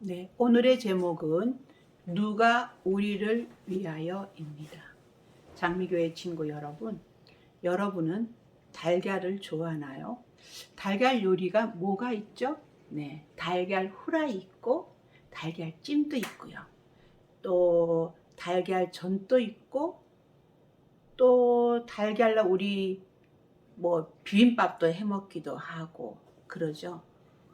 네, 오늘의 제목은 누가 우리를 위하여입니다. 장미교회 친구 여러분, 여러분은 달걀을 좋아하나요? 달걀 요리가 뭐가 있죠? 네, 달걀 후라이 있고 달걀 찜도 있고요. 또 달걀 전도 있고 또 달걀로 우리 뭐 비빔밥도 해 먹기도 하고 그러죠.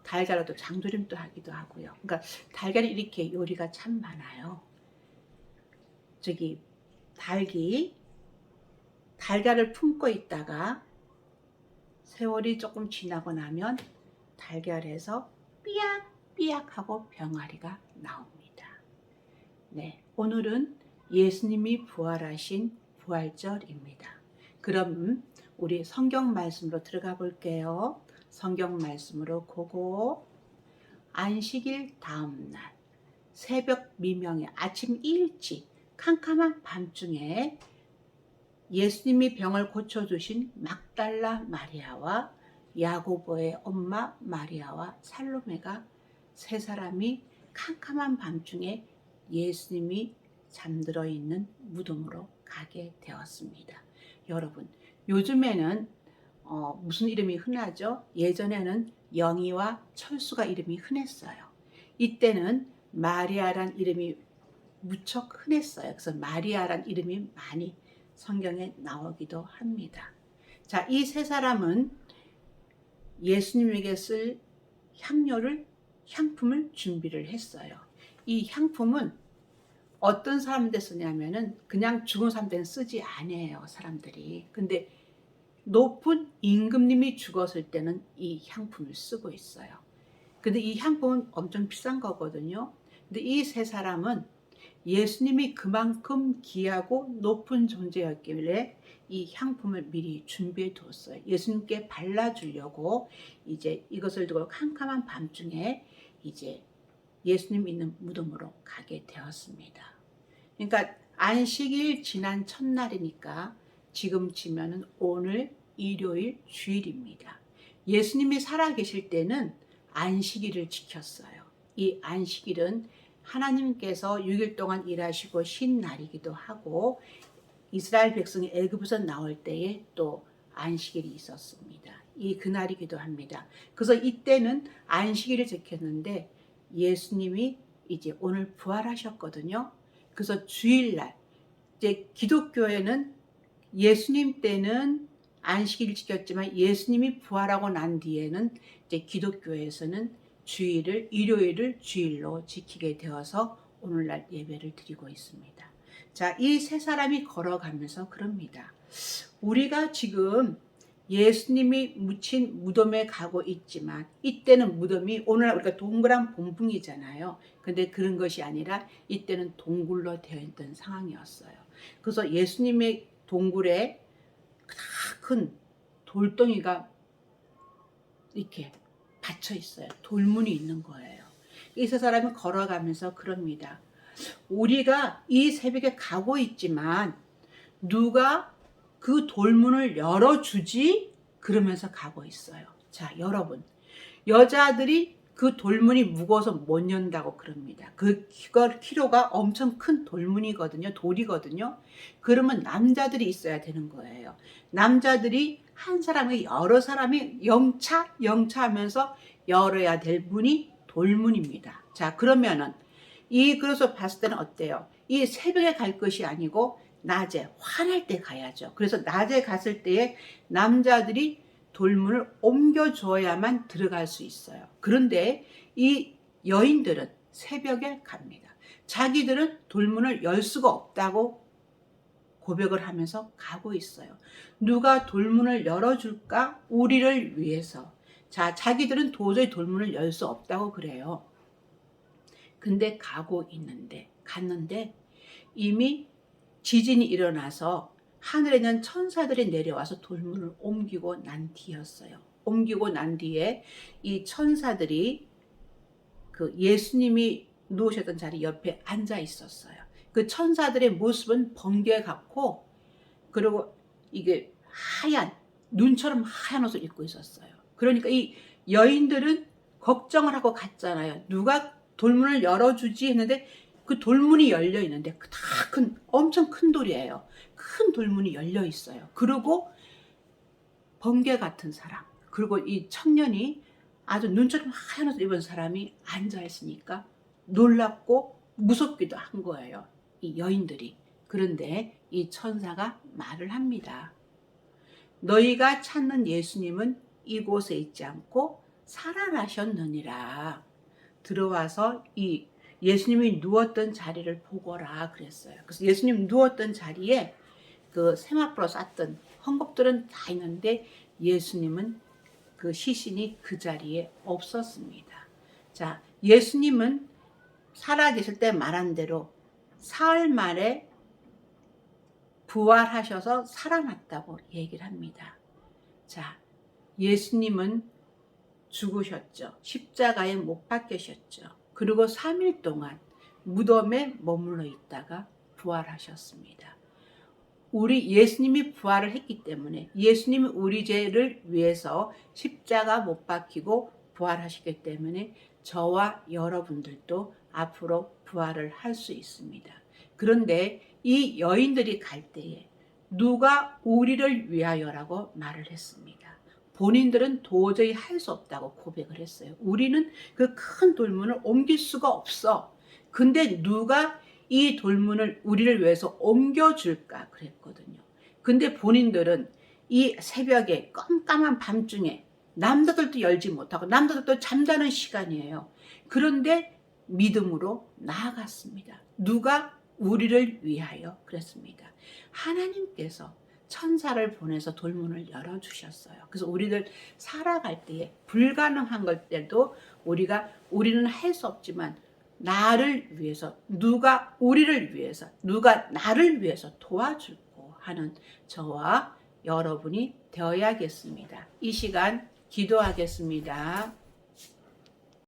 달걀로도 장조림도 하기도 하고요. 그러니까 달걀이 이렇게 요리가 참 많아요. 저기 닭이 달걀을 품고 있다가 세월이 조금 지나고 나면 달걀에서 삐약삐약 하고 병아리가 나옵니다. 네, 오늘은 예수님이 부활하신 부활절입니다. 그럼 우리 성경 말씀으로 들어가 볼게요. 성경 말씀으로 고고 안식일 다음 날 새벽 미명에 아침 일찍 캄캄한 밤중에 예수님이 병을 고쳐주신 막달라 마리아와 야고보의 엄마 마리아와 살로메가 세 사람이 캄캄한 밤중에 예수님이 잠들어 있는 무덤으로 가게 되었습니다. 여러분, 요즘에는 어, 무슨 이름이 흔하죠? 예전에는 영희와 철수가 이름이 흔했어요. 이때는 마리아란 이름이 무척 흔했어요. 그래서 마리아란 이름이 많이 성경에 나오기도 합니다. 자, 이 세 사람은 예수님에게 쓸 향료를 향품을 준비를 했어요. 이 향품은 어떤 사람한테 쓰냐면은 그냥 죽은 사람한테는 쓰지 않아요, 사람들이. 근데 높은 임금님이 죽었을 때는 이 향품을 쓰고 있어요. 근데 이 향품은 엄청 비싼 거거든요. 근데 이 세 사람은 예수님이 그만큼 귀하고 높은 존재였길래 이 향품을 미리 준비해 두었어요. 예수님께 발라주려고 이제 이것을 두고 캄캄한 밤중에 이제 예수님 있는 무덤으로 가게 되었습니다. 그러니까 안식일 지난 첫날이니까 지금 치면은 오늘 일요일 주일입니다. 예수님이 살아계실 때는 안식일을 지켰어요. 이 안식일은 하나님께서 6일 동안 일하시고 쉰 날이기도 하고 이스라엘 백성이 애굽에서 나올 때에 또 안식일이 있었습니다. 이 그날이기도 합니다. 그래서 이때는 안식일을 지켰는데 예수님이 이제 오늘 부활하셨거든요. 그래서 주일날 이제 기독교에는 예수님 때는 안식일을 지켰지만 예수님이 부활하고 난 뒤에는 이제 기독교에서는 주일을 일요일을 주일로 지키게 되어서 오늘날 예배를 드리고 있습니다. 자, 이 세 사람이 걸어가면서 그럽니다. 우리가 지금 예수님이 묻힌 무덤에 가고 있지만 이때는 무덤이 오늘날 우리가 동그란 봉붕이잖아요. 근데 그런 것이 아니라 이때는 동굴로 되어 있던 상황이었어요. 그래서 예수님의 동굴에 큰 돌덩이가 이렇게 받쳐 있어요. 돌문이 있는 거예요. 이 세 사람이 걸어가면서 그럽니다. 우리가 이 새벽에 가고 있지만 누가 그 돌문을 열어주지? 그러면서 가고 있어요. 자, 여러분. 여자들이 그 돌문이 무거워서 못 연다고 그럽니다. 그 키로가 엄청 큰 돌문이거든요. 돌이거든요. 그러면 남자들이 있어야 되는 거예요. 남자들이 한 사람이 여러 사람이 영차 영차 하면서 열어야 될 문이 돌문입니다. 자, 그러면은 이 그래서 봤을 때는 어때요? 이 새벽에 갈 것이 아니고 낮에 환할 때 가야죠. 그래서 낮에 갔을 때에 남자들이 돌문을 옮겨줘야만 들어갈 수 있어요. 그런데 이 여인들은 새벽에 갑니다. 자기들은 돌문을 열 수가 없다고 고백을 하면서 가고 있어요. 누가 돌문을 열어줄까? 우리를 위해서. 자, 자기들은 도저히 돌문을 열 수 없다고 그래요. 근데 가고 있는데, 갔는데 이미 지진이 일어나서 하늘에 있는 천사들이 내려와서 돌문을 옮기고 난 뒤였어요. 옮기고 난 뒤에 이 천사들이 그 예수님이 누우셨던 자리 옆에 앉아 있었어요. 그 천사들의 모습은 번개 같고 그리고 이게 하얀 눈처럼 하얀 옷을 입고 있었어요. 그러니까 이 여인들은 걱정을 하고 갔잖아요. 누가 돌문을 열어주지 했는데 그 돌문이 열려 있는데 그다큰 엄청 큰 돌이에요. 큰 돌문이 열려 있어요. 그리고 번개 같은 사람 그리고 이 청년이 아주 눈처럼 하얀 옷을 입은 사람이 앉아 있으니까 놀랍고 무섭기도 한 거예요. 이 여인들이. 그런데 이 천사가 말을 합니다. 너희가 찾는 예수님은 이곳에 있지 않고 살아나셨느니라. 들어와서 이 예수님이 누웠던 자리를 보거라 그랬어요. 그래서 예수님 누웠던 자리에 그 세마포로 쌌던 헝겊들은 다 있는데 예수님은 그 시신이 그 자리에 없었습니다. 자, 예수님은 살아계실 때 말한 대로 사흘 만에 부활하셔서 살아났다고 얘기를 합니다. 자, 예수님은 죽으셨죠. 십자가에 못 박히셨죠. 그리고 3일 동안 무덤에 머물러 있다가 부활하셨습니다. 우리 예수님이 부활을 했기 때문에 예수님이 우리 죄를 위해서 십자가 못 박히고 부활하시기 때문에 저와 여러분들도 앞으로 부활을 할 수 있습니다. 그런데 이 여인들이 갈 때에 누가 우리를 위하여라고 말을 했습니다. 본인들은 도저히 할 수 없다고 고백을 했어요. 우리는 그 큰 돌문을 옮길 수가 없어. 근데 누가 이 돌문을 우리를 위해서 옮겨줄까 그랬거든요. 근데 본인들은 이 새벽에 깜깜한 밤중에 남자들도 열지 못하고 남자들도 잠자는 시간이에요. 그런데 믿음으로 나아갔습니다. 누가 우리를 위하여 그랬습니다. 하나님께서 천사를 보내서 돌문을 열어주셨어요. 그래서 우리들 살아갈 때에 불가능한 걸 때도 우리가 우리는 할 수 없지만 나를 위해서 누가 우리를 위해서 누가 나를 위해서 도와주고 하는 저와 여러분이 되어야겠습니다. 이 시간 기도하겠습니다.